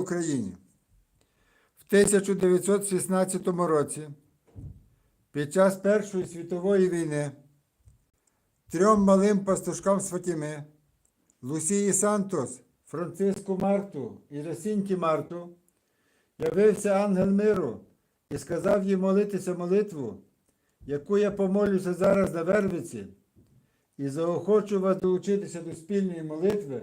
Україні. В 1916 році, під час Першої світової війни, трьом малим пастушкам з Фатіми, Лусії Сантос, Франциску Марту і Росінті Марту, явився ангел миру і сказав їм молитися молитву, яку я помолюся зараз на Вервиці, і заохочу вас долучитися до спільної молитви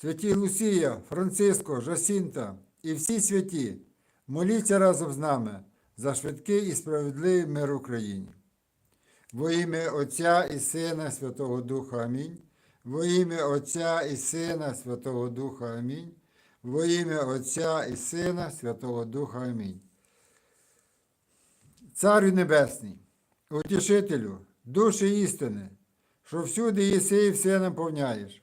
Святі Лусія, Франциско, Жасінта і всі святі, моліться разом з нами за швидкий і справедливий мир Україні. Во ім'я Отця і Сина Святого Духа Амінь. Во ім'я Отця і Сина Святого Духа Амінь. Во ім'я Отця і Сина Святого Духа Амінь. Царю Небесний, утішителю, душі істини, що всюди єси і все наповняєш.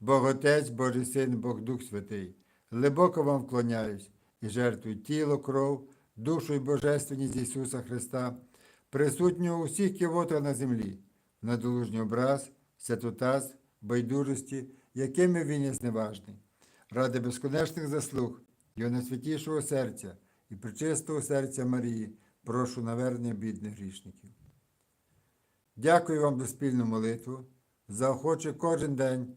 Бог Отець, Божий Син, Бог Дух Святий, глибоко вам вклоняюсь і жертвую тіло, кров, душу і божественність Ісуса Христа, присутнього у всіх кивотах на землі, в надолужній образ, святотаз, байдужості, якими він є зневажний, ради безконечних заслуг, його найсвятішого серця і причистого серця Марії, прошу навернення бідних грішників. Дякую вам за спільну молитву. Заохочу кожен день